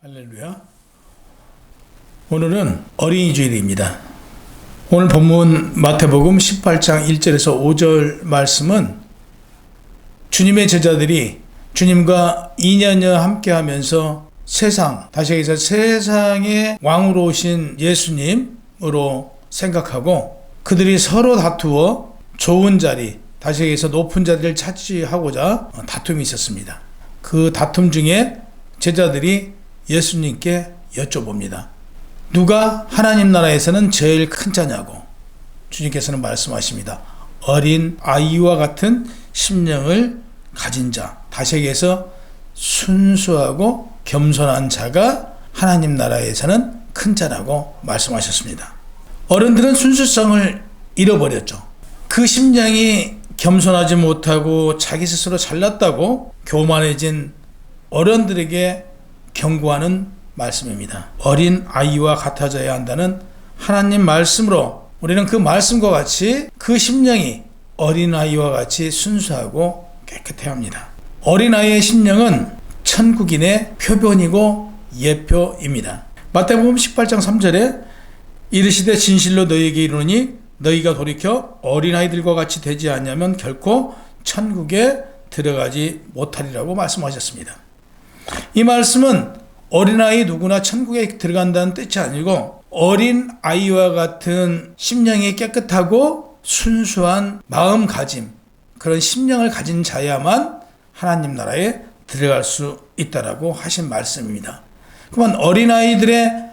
할렐루야. 오늘은 어린이 주일입니다. 오늘 본문 마태복음 18장 1절에서 5절 말씀은 주님의 제자들이 주님과 2년여 함께 하면서 세상, 다시 얘기해서 세상의 왕으로 오신 예수님으로 생각하고 그들이 서로 다투어 좋은 자리, 다시 얘기해서 높은 자리를 차지하고자 다툼이 있었습니다. 그 다툼 중에 제자들이 예수님께 여쭤봅니다. 누가 하나님 나라에서는 제일 큰 자냐고 주님께서는 말씀하십니다. 어린 아이와 같은 심령을 가진 자. 다시 얘기해서 순수하고 겸손한 자가 하나님 나라에서는 큰 자라고 말씀하셨습니다. 어른들은 순수성을 잃어버렸죠. 그 심령이 겸손하지 못하고 자기 스스로 잘났다고 교만해진 어른들에게 경고하는 말씀입니다. 어린 아이와 같아져야 한다는 하나님 말씀으로 우리는 그 말씀과 같이 그 심령이 어린 아이와 같이 순수하고 깨끗해야 합니다. 어린 아이의 심령은 천국인의 표변이고 예표입니다. 마태복음 18장 3절에 이르시되 진실로 너희에게 이르노니 너희가 돌이켜 어린 아이들과 같이 되지 않냐면 결코 천국에 들어가지 못하리라고 말씀하셨습니다. 이 말씀은 어린아이 누구나 천국에 들어간다는 뜻이 아니고 어린 아이와 같은 심령이 깨끗하고 순수한 마음가짐, 그런 심령을 가진 자야만 하나님 나라에 들어갈 수 있다라고 하신 말씀입니다. 그러면 어린 아이들의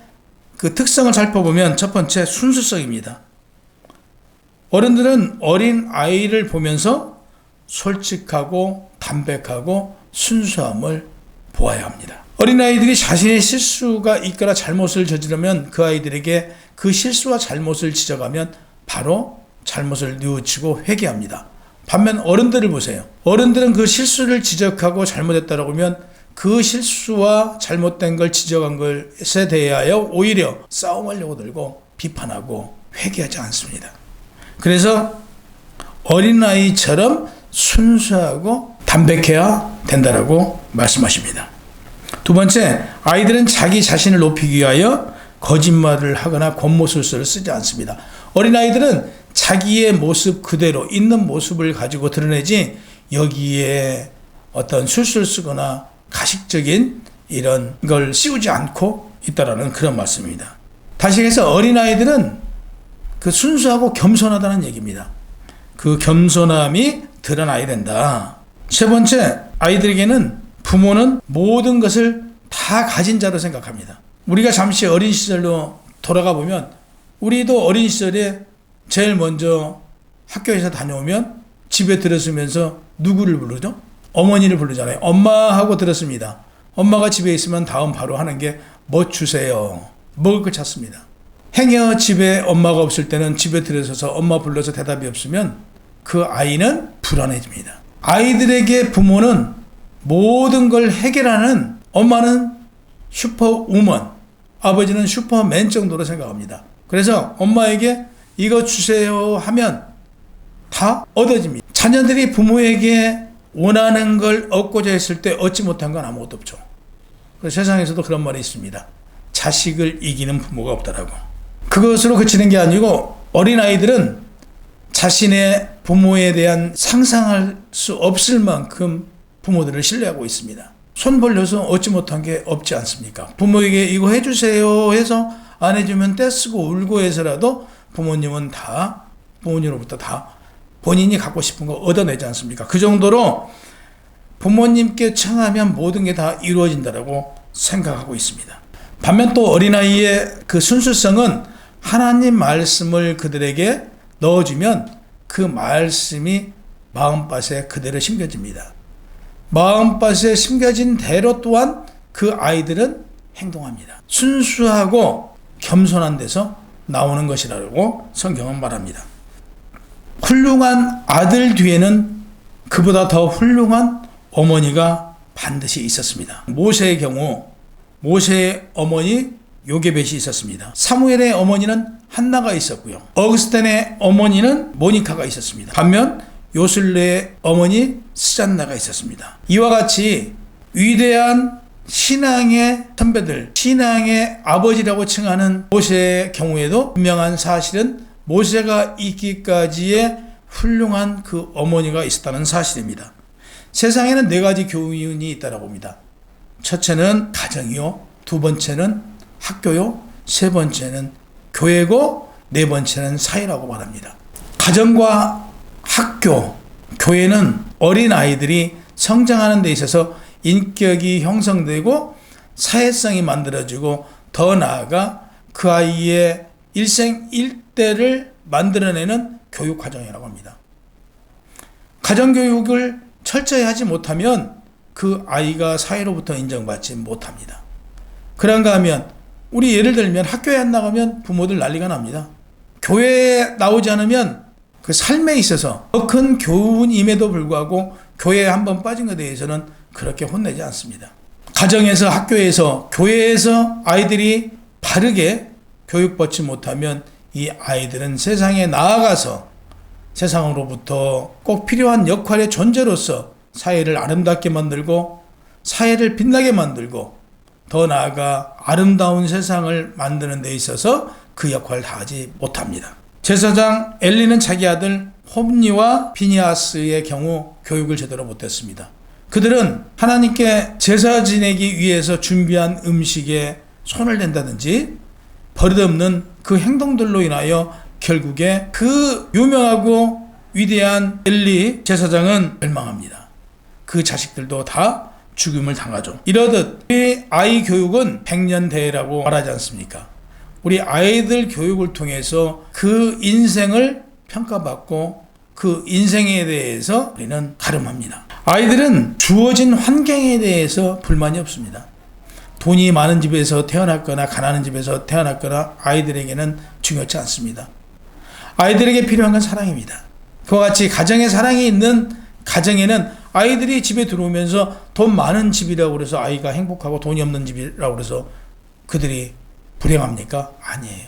그 특성을 살펴보면 첫 번째 순수성입니다. 어른들은 어린 아이를 보면서 솔직하고 담백하고 순수함을 보아야 합니다. 어린아이들이 자신의 실수가 있거나 잘못을 저지르면 그 아이들에게 그 실수와 잘못을 지적하면 바로 잘못을 뉘우치고 회개합니다. 반면 어른들을 보세요. 어른들은 그 실수를 지적하고 잘못했다고 하면 그 실수와 잘못된 걸 지적한 것에 대하여 오히려 싸움하려고 들고 비판하고 회개하지 않습니다. 그래서 어린아이처럼 순수하고 담백해야 된다라고 말씀하십니다. 두 번째, 아이들은 자기 자신을 높이기 위하여 거짓말을 하거나 겉모술수를 쓰지 않습니다. 어린아이들은 자기의 모습 그대로 있는 모습을 가지고 드러내지 여기에 어떤 술수를 쓰거나 가식적인 이런 걸 씌우지 않고 있다라는 그런 말씀입니다. 다시 해서 어린아이들은 그 순수하고 겸손하다는 얘기입니다. 그 겸손함이 드러나야 된다. 세 번째, 아이들에게는 부모는 모든 것을 다 가진 자로 생각합니다. 우리가 잠시 어린 시절로 돌아가 보면 우리도 어린 시절에 제일 먼저 학교에서 다녀오면 집에 들었으면서 누구를 부르죠? 어머니를 부르잖아요. 엄마 하고 들었습니다. 엄마가 집에 있으면 다음 바로 하는 게 뭐 주세요. 먹을 걸 찾습니다. 행여 집에 엄마가 없을 때는 집에 들어서서 엄마 불러서 대답이 없으면 그 아이는 불안해집니다. 아이들에게 부모는 모든 걸 해결하는 엄마는 슈퍼우먼, 아버지는 슈퍼맨 정도로 생각합니다. 그래서 엄마에게 이거 주세요 하면 다 얻어집니다. 자녀들이 부모에게 원하는 걸 얻고자 했을 때 얻지 못한 건 아무것도 없죠. 그래서 세상에서도 그런 말이 있습니다. 자식을 이기는 부모가 없다라고. 그것으로 그치는 게 아니고 어린아이들은 자신의 부모에 대한 상상할 수 없을 만큼 부모들을 신뢰하고 있습니다. 손 벌려서 얻지 못한 게 없지 않습니까? 부모에게 이거 해주세요 해서 안 해주면 떼쓰고 울고 해서라도 부모님은 다 부모님으로부터 다 본인이 갖고 싶은 거 얻어내지 않습니까? 그 정도로 부모님께 청하면 모든 게 다 이루어진다라고 생각하고 있습니다. 반면 또 어린아이의 그 순수성은 하나님 말씀을 그들에게 넣어주면 그 말씀이 마음밭에 그대로 심겨집니다. 마음밭에 심겨진 대로 또한 그 아이들은 행동합니다. 순수하고 겸손한 데서 나오는 것이라고 성경은 말합니다. 훌륭한 아들 뒤에는 그보다 더 훌륭한 어머니가 반드시 있었습니다. 모세의 경우 모세의 어머니 요게벳이 있었습니다. 사무엘의 어머니는 한나가 있었고요. 어그스텐의 어머니는 모니카가 있었습니다. 반면 요술레의 어머니 스잔나가 있었습니다. 이와 같이 위대한 신앙의 선배들, 신앙의 아버지라고 칭하는 모세의 경우에도 분명한 사실은 모세가 있기까지의 훌륭한 그 어머니가 있었다는 사실입니다. 세상에는 네 가지 교훈이 있다고 봅니다. 첫째는 가정이요, 두 번째는 학교요, 세 번째는 교회고, 네 번째는 사회라고 말합니다. 가정과 학교, 교회는 어린 아이들이 성장하는 데 있어서 인격이 형성되고 사회성이 만들어지고 더 나아가 그 아이의 일생 일대를 만들어내는 교육 과정이라고 합니다. 가정 교육을 철저히 하지 못하면 그 아이가 사회로부터 인정받지 못합니다. 그런가 하면 우리 예를 들면 학교에 안 나가면 부모들 난리가 납니다. 교회에 나오지 않으면 그 삶에 있어서 더 큰 교훈임에도 불구하고 교회에 한번 빠진 것에 대해서는 그렇게 혼내지 않습니다. 가정에서 학교에서 교회에서 아이들이 바르게 교육받지 못하면 이 아이들은 세상에 나아가서 세상으로부터 꼭 필요한 역할의 존재로서 사회를 아름답게 만들고 사회를 빛나게 만들고 더 나아가 아름다운 세상을 만드는 데 있어서 그 역할을 다하지 못합니다. 제사장 엘리는 자기 아들 홈니와 비니아스의 경우 교육을 제대로 못했습니다. 그들은 하나님께 제사 지내기 위해서 준비한 음식에 손을 댄다든지 버릇없는 그 행동들로 인하여 결국에 그 유명하고 위대한 엘리 제사장은 멸망합니다. 그 자식들도 다 죽음을 당하죠. 이러듯 이 아이 교육은 백년대회라고 말하지 않습니까? 우리 아이들 교육을 통해서 그 인생을 평가받고 그 인생에 대해서 우리는 가름합니다. 아이들은 주어진 환경에 대해서 불만이 없습니다. 돈이 많은 집에서 태어났거나 가난한 집에서 태어났거나 아이들에게는 중요치 않습니다. 아이들에게 필요한 건 사랑입니다. 그와 같이 가정에 사랑이 있는 가정에는 아이들이 집에 들어오면서 돈 많은 집이라고 그래서 아이가 행복하고 돈이 없는 집이라고 그래서 그들이 불행합니까? 아니에요.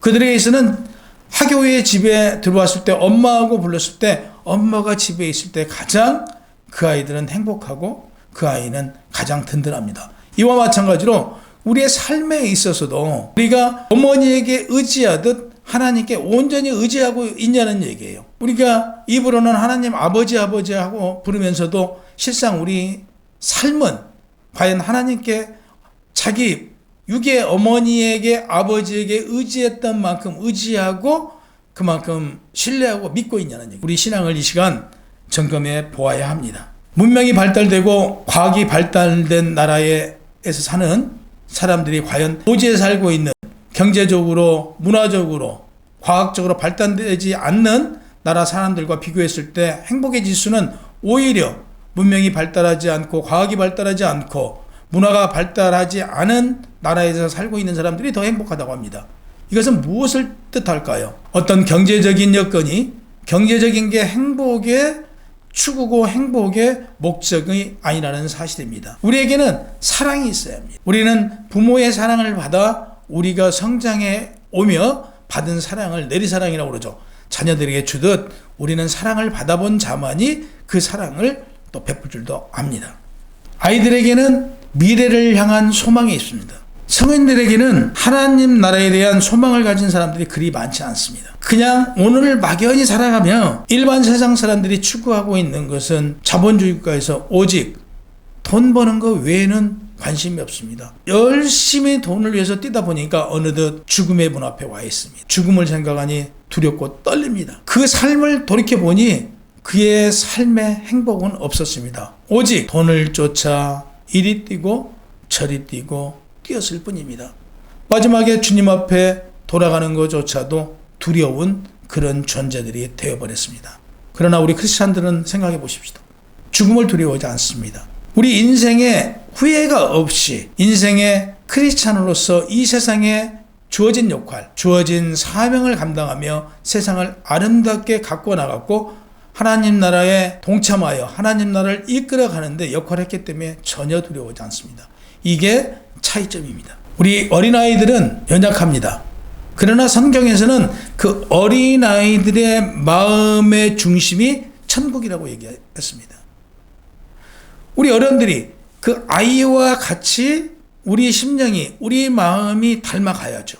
그들에게서는 학교에 집에 들어왔을 때 엄마하고 불렀을 때 엄마가 집에 있을 때 가장 그 아이들은 행복하고 그 아이는 가장 든든합니다. 이와 마찬가지로 우리의 삶에 있어서도 우리가 어머니에게 의지하듯 하나님께 온전히 의지하고 있냐는 얘기예요. 우리가 입으로는 하나님 아버지 아버지 하고 부르면서도 실상 우리 삶은 과연 하나님께 자기 육의 어머니에게 아버지에게 의지했던 만큼 의지하고 그만큼 신뢰하고 믿고 있냐는 얘기. 우리 신앙을 이 시간 점검해 보아야 합니다. 문명이 발달되고 과학이 발달된 나라에서 사는 사람들이 과연 도지에 살고 있는 경제적으로 문화적으로 과학적으로 발달되지 않는 나라 사람들과 비교했을 때 행복의 지수는 오히려 문명이 발달하지 않고 과학이 발달하지 않고 문화가 발달하지 않은 나라에서 살고 있는 사람들이 더 행복하다고 합니다. 이것은 무엇을 뜻할까요? 어떤 경제적인 여건이 경제적인 게 행복의 추구고 행복의 목적이 아니라는 사실입니다. 우리에게는 사랑이 있어야 합니다. 우리는 부모의 사랑을 받아 우리가 성장해 오며 받은 사랑을 내리사랑이라고 그러죠. 자녀들에게 주듯 우리는 사랑을 받아본 자만이 그 사랑을 또 베풀 줄도 압니다. 아이들에게는 미래를 향한 소망이 있습니다. 성인들에게는 하나님 나라에 대한 소망을 가진 사람들이 그리 많지 않습니다. 그냥 오늘을 막연히 살아가며 일반 세상 사람들이 추구하고 있는 것은 자본주의 국가에서 오직 돈 버는 것 외에는 관심이 없습니다. 열심히 돈을 위해서 뛰다 보니까 어느덧 죽음의 문 앞에 와 있습니다. 죽음을 생각하니 두렵고 떨립니다. 그 삶을 돌이켜 보니 그의 삶의 행복은 없었습니다. 오직 돈을 쫓아 이리 뛰고 저리 뛰고 뛰었을 뿐입니다. 마지막에 주님 앞에 돌아가는 것조차도 두려운 그런 존재들이 되어버렸습니다. 그러나 우리 크리스찬들은 생각해 보십시다. 죽음을 두려워하지 않습니다. 우리 인생에 후회가 없이 인생의 크리스찬으로서 이 세상에 주어진 역할, 주어진 사명을 감당하며 세상을 아름답게 갖고 나갔고 하나님 나라에 동참하여 하나님 나라를 이끌어 가는데 역할을 했기 때문에 전혀 두려워하지 않습니다. 이게 차이점입니다. 우리 어린아이들은 연약합니다. 그러나 성경에서는 그 어린아이들의 마음의 중심이 천국이라고 얘기했습니다. 우리 어른들이 그 아이와 같이 우리 심령이, 우리 마음이 닮아가야죠.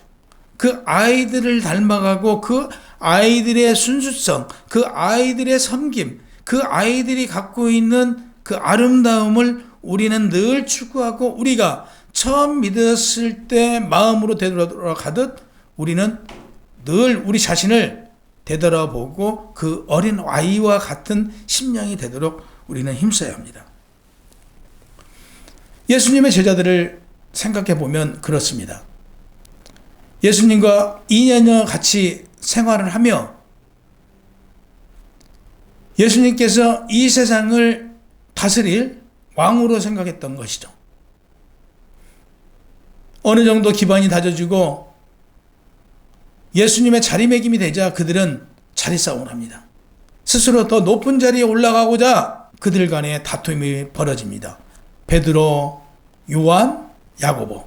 그 아이들을 닮아가고 그 아이들의 순수성, 그 아이들의 섬김, 그 아이들이 갖고 있는 그 아름다움을 우리는 늘 추구하고 우리가 처음 믿었을 때 마음으로 되돌아가듯 우리는 늘 우리 자신을 되돌아보고 그 어린 아이와 같은 심령이 되도록 우리는 힘써야 합니다. 예수님의 제자들을 생각해 보면 그렇습니다. 예수님과 2년여 같이 생활을 하며 예수님께서 이 세상을 다스릴 왕으로 생각했던 것이죠. 어느 정도 기반이 다져지고 예수님의 자리매김이 되자 그들은 자리 싸움을 합니다. 스스로 더 높은 자리에 올라가고자 그들 간에 다툼이 벌어집니다. 베드로, 요한, 야고보.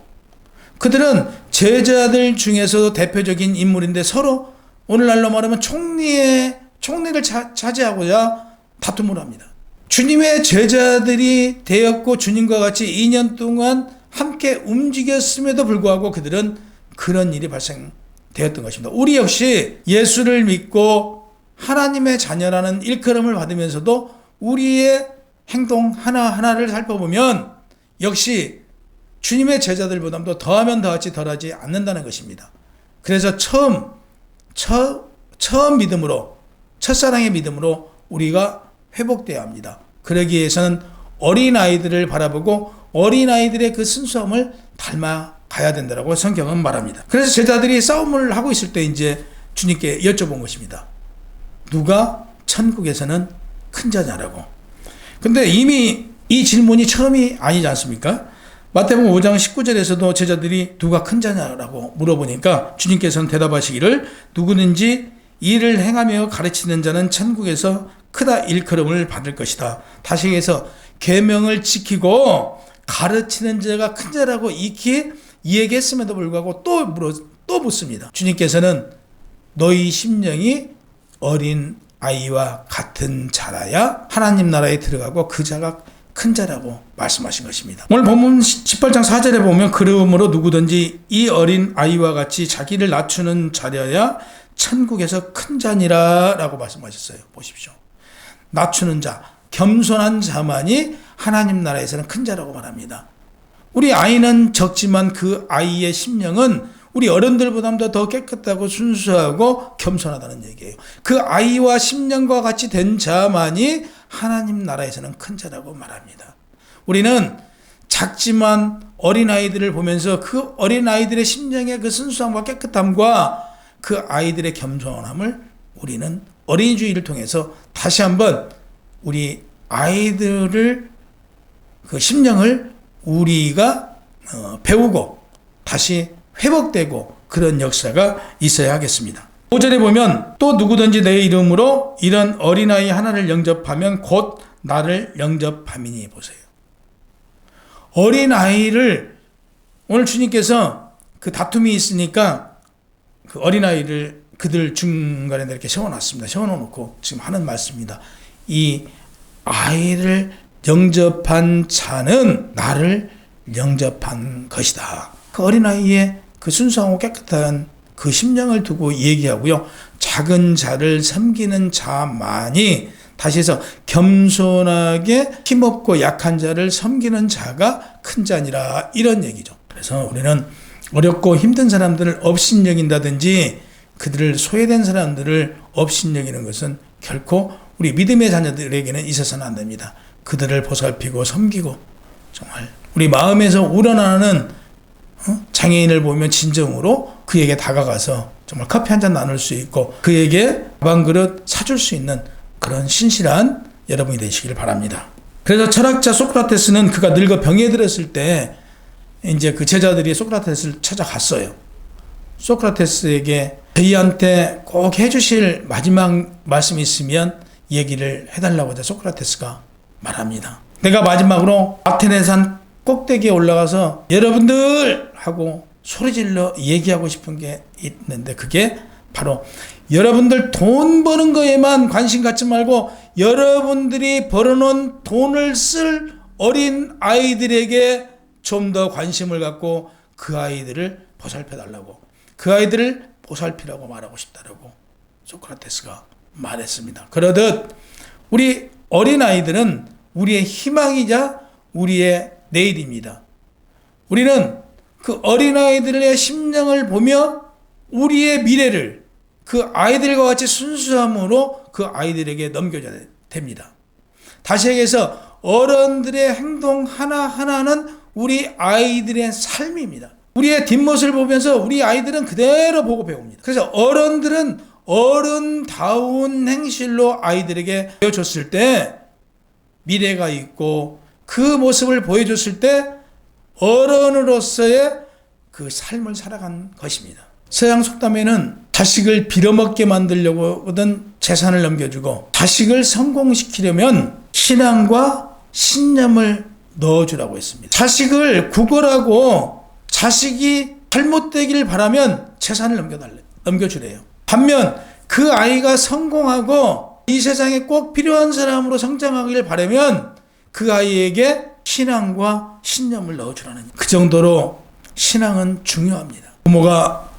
그들은 제자들 중에서 대표적인 인물인데 서로 오늘날로 말하면 총리의 총리를 차, 차지하고자 다툼을 합니다. 주님의 제자들이 되었고 주님과 같이 2년 동안 함께 움직였음에도 불구하고 그들은 그런 일이 발생되었던 것입니다. 우리 역시 예수를 믿고 하나님의 자녀라는 일컬음을 받으면서도 우리의 행동 하나하나를 살펴보면 역시 주님의 제자들보다도 더하면 더하지 덜하지 않는다는 것입니다. 그래서 처음, 처, 처음 믿음으로, 첫사랑의 믿음으로 우리가 회복되어야 합니다. 그러기 위해서는 어린아이들을 바라보고 어린아이들의 그 순수함을 닮아 가야 된다고 성경은 말합니다. 그래서 제자들이 싸움을 하고 있을 때 이제 주님께 여쭤본 것입니다. 누가 천국에서는 큰 자냐라고. 근데 이미 이 질문이 처음이 아니지 않습니까? 마태복음 5장 19절에서도 제자들이 누가 큰 자냐라고 물어보니까 주님께서는 대답하시기를 누구든지 일을 행하며 가르치는 자는 천국에서 크다 일컬음을 받을 것이다. 다시 해서 계명을 지키고 가르치는 자가 큰 자라고 익히 이야기했음에도 불구하고 또 물어 또 묻습니다. 주님께서는 너희 심령이 어린 아이와 같은 자라야 하나님 나라에 들어가고 그 자가 큰 자라고 말씀하신 것입니다. 오늘 본문 18장 4절에 보면 그러므로 누구든지 이 어린 아이와 같이 자기를 낮추는 자려야 천국에서 큰 자니라라고 말씀하셨어요. 보십시오. 낮추는 자, 겸손한 자만이 하나님 나라에서는 큰 자라고 말합니다. 우리 아이는 적지만 그 아이의 심령은 우리 어른들보다도 더 깨끗하고 순수하고 겸손하다는 얘기예요. 그 아이와 심령과 같이 된 자만이 하나님 나라에서는 큰 자라고 말합니다. 우리는 작지만 어린아이들을 보면서 그 어린아이들의 심령의 그 순수함과 깨끗함과 그 아이들의 겸손함을 우리는 어린이주의를 통해서 다시 한번 우리 아이들을 그 심령을 우리가 어, 배우고 다시 회복되고 그런 역사가 있어야 하겠습니다. 5절에 보면 또 누구든지 내 이름으로 이런 어린아이 하나를 영접하면 곧 나를 영접함이니 보세요. 어린아이를 오늘 주님께서 그 다툼이 있으니까 그 어린아이를 그들 중간에 이렇게 세워놨습니다. 세워놓고 지금 하는 말씀입니다. 이 아이를 영접한 자는 나를 영접한 것이다. 그 어린아이의 그 순수하고 깨끗한 그 심령을 두고 얘기하고요. 작은 자를 섬기는 자만이 다시 해서 겸손하게 힘없고 약한 자를 섬기는 자가 큰 자니라 이런 얘기죠. 그래서 우리는 어렵고 힘든 사람들을 업신여긴다든지 그들을 소외된 사람들을 업신여기는 것은 결코 우리 믿음의 자녀들에게는 있어서는 안 됩니다. 그들을 보살피고 섬기고 정말 우리 마음에서 우러나는 어? 장애인을 보면 진정으로 그에게 다가가서 정말 커피 한 잔 나눌 수 있고 그에게 밥 한 그릇 사줄 수 있는 그런 신실한 여러분이 되시길 바랍니다. 그래서 철학자 소크라테스는 그가 늙어 병에 들었을 때 이제 그 제자들이 소크라테스를 찾아갔어요. 소크라테스에게 저희한테 꼭 해주실 마지막 말씀이 있으면 얘기를 해달라고 하자 소크라테스가 말합니다. 내가 마지막으로 아테네 산 꼭대기에 올라가서 여러분들 하고 소리질러 얘기하고 싶은 게 있는데 그게 바로 여러분들 돈 버는 거에만 관심 갖지 말고 여러분들이 벌어놓은 돈을 쓸 어린 아이들에게 좀 더 관심을 갖고 그 아이들을 보살펴 달라고 그 아이들을 보살피라고 말하고 싶다라고 소크라테스가 말했습니다. 그러듯 우리 어린 아이들은 우리의 희망이자 우리의 내일입니다. 우리는 그 어린 아이들의 심령을 보며 우리의 미래를 그 아이들과 같이 순수함으로 그 아이들에게 넘겨줘야 됩니다. 다시 얘기해서 어른들의 행동 하나하나는 우리 아이들의 삶입니다. 우리의 뒷모습을 보면서 우리 아이들은 그대로 보고 배웁니다. 그래서 어른들은 어른다운 행실로 아이들에게 보여줬을 때 미래가 있고 그 모습을 보여줬을 때 어른으로서의 그 삶을 살아간 것입니다. 서양 속담에는 자식을 빌어먹게 만들려고든 재산을 넘겨주고 자식을 성공시키려면 신앙과 신념을 넣어주라고 했습니다. 자식을 구걸하고 자식이 잘못되기를 바라면 재산을 넘겨달래, 넘겨주래요. 반면 그 아이가 성공하고 이 세상에 꼭 필요한 사람으로 성장하기를 바라면 그 아이에게 신앙과 신념을 넣어주라는 그 정도로 신앙은 중요합니다. 부모가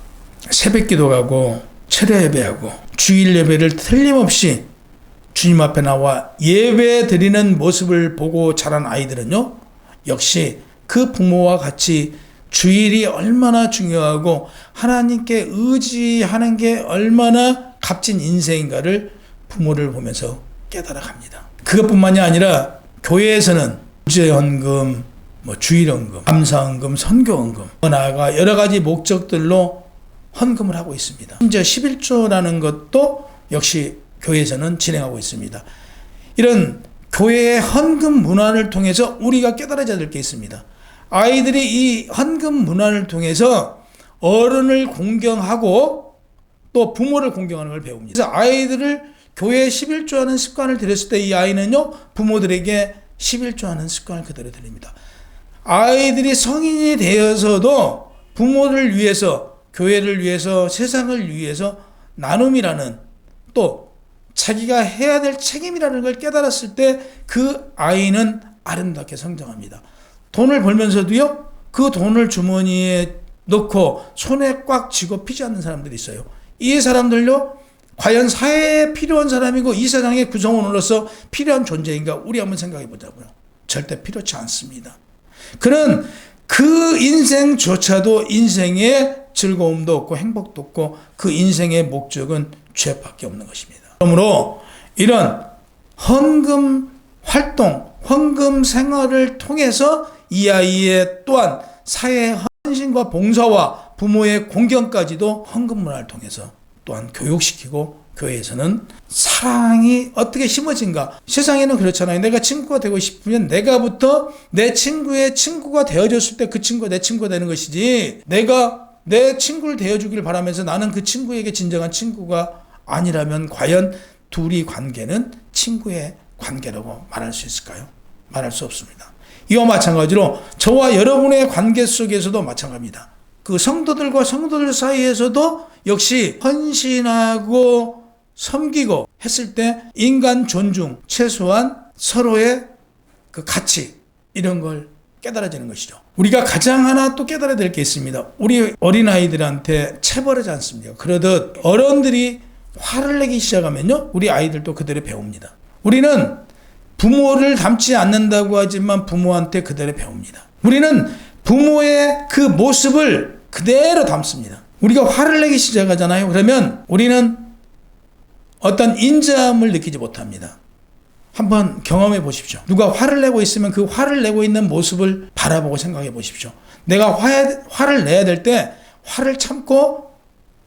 새벽 기도 가고 철야 예배하고 주일 예배를 틀림없이 주님 앞에 나와 예배 드리는 모습을 보고 자란 아이들은요, 역시 그 부모와 같이 주일이 얼마나 중요하고 하나님께 의지하는 게 얼마나 값진 인생인가를 부모를 보면서 깨달아 갑니다. 그것뿐만이 아니라 교회에서는 구제헌금, 뭐 주일헌금, 감사헌금, 선교헌금, 더 나아가 여러 가지 목적들로 헌금을 하고 있습니다. 심지어 11조라는 것도 역시 교회에서는 진행하고 있습니다. 이런 교회의 헌금 문화를 통해서 우리가 깨달아야 될 게 있습니다. 아이들이 이 헌금 문화를 통해서 어른을 공경하고 또 부모를 공경하는 걸 배웁니다. 그래서 아이들을 교회에 11조 하는 습관을 들였을 때 이 아이는요, 부모들에게 11조 하는 습관을 그대로 들립니다. 아이들이 성인이 되어서도 부모를 위해서, 교회를 위해서, 세상을 위해서 나눔이라는 또 자기가 해야 될 책임이라는 걸 깨달았을 때 그 아이는 아름답게 성장합니다. 돈을 벌면서도요, 그 돈을 주머니에 넣고 손에 꽉 쥐고 피지 않는 사람들이 있어요. 이 사람들요, 과연 사회에 필요한 사람이고 이 세상의 구성원으로서 필요한 존재인가 우리 한번 생각해 보자고요. 절대 필요치 않습니다. 그는 그 인생조차도 인생의 즐거움도 없고 행복도 없고 그 인생의 목적은 죄밖에 없는 것입니다. 그러므로 이런 헌금 활동, 헌금 생활을 통해서 이 아이의 또한 사회 헌신과 봉사와 부모의 공경까지도 헌금 문화를 통해서 또한 교육시키고 교회에서는 사랑이 어떻게 심어진가. 세상에는 그렇잖아요. 내가 친구가 되고 싶으면 내가부터 내 친구의 친구가 되어줬을 때 그 친구가 내 친구가 되는 것이지. 내가 내 친구를 되어주길 바라면서 나는 그 친구에게 진정한 친구가 아니라면 과연 둘이 관계는 친구의 관계라고 말할 수 있을까요? 말할 수 없습니다. 이와 마찬가지로 저와 여러분의 관계 속에서도 마찬가지입니다. 그 성도들과 성도들 사이에서도 역시 헌신하고 섬기고 했을 때 인간 존중, 최소한 서로의 그 가치, 이런 걸 깨달아지는 것이죠. 우리가 가장 하나 또 깨달아야 될 게 있습니다. 우리 어린아이들한테 체벌하지 않습니까? 그러듯 어른들이 화를 내기 시작하면요. 우리 아이들도 그대로 배웁니다. 우리는 부모를 닮지 않는다고 하지만 부모한테 그대로 배웁니다. 우리는 부모의 그 모습을 그대로 담습니다. 우리가 화를 내기 시작하잖아요. 그러면 우리는 어떤 인자함을 느끼지 못합니다. 한번 경험해 보십시오. 누가 화를 내고 있으면 그 화를 내고 있는 모습을 바라보고 생각해 보십시오. 내가 화, 화를 내야 될 때 화를 참고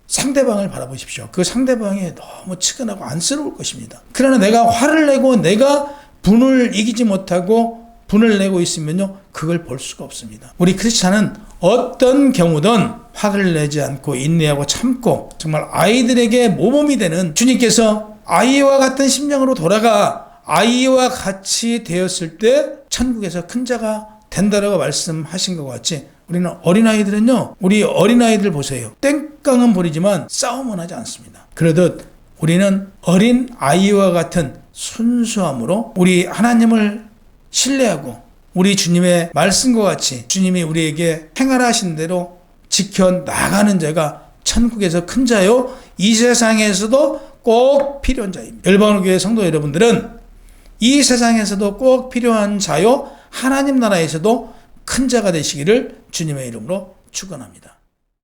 상대방을 바라보십시오. 그 상대방이 너무 측은하고 안쓰러울 것입니다. 그러나 내가 화를 내고 내가 분을 이기지 못하고 분을 내고 있으면요, 그걸 볼 수가 없습니다. 우리 크리스찬은 어떤 경우든 화를 내지 않고 인내하고 참고 정말 아이들에게 모범이 되는 주님께서 아이와 같은 심령으로 돌아가 아이와 같이 되었을 때 천국에서 큰 자가 된다라고 말씀하신 것 같이 우리는 어린아이들은요, 우리 어린아이들 보세요. 땡깡은 부리지만 싸움은 하지 않습니다. 그러듯 우리는 어린 아이와 같은 순수함으로 우리 하나님을 신뢰하고 우리 주님의 말씀과 같이 주님이 우리에게 행하신 대로 지켜 나가는 자가 천국에서 큰 자요 이 세상에서도 꼭 필요한 자입니다. 열방을 교회 성도 여러분들은 이 세상에서도 꼭 필요한 자요 하나님 나라에서도 큰 자가 되시기를 주님의 이름으로 축원합니다.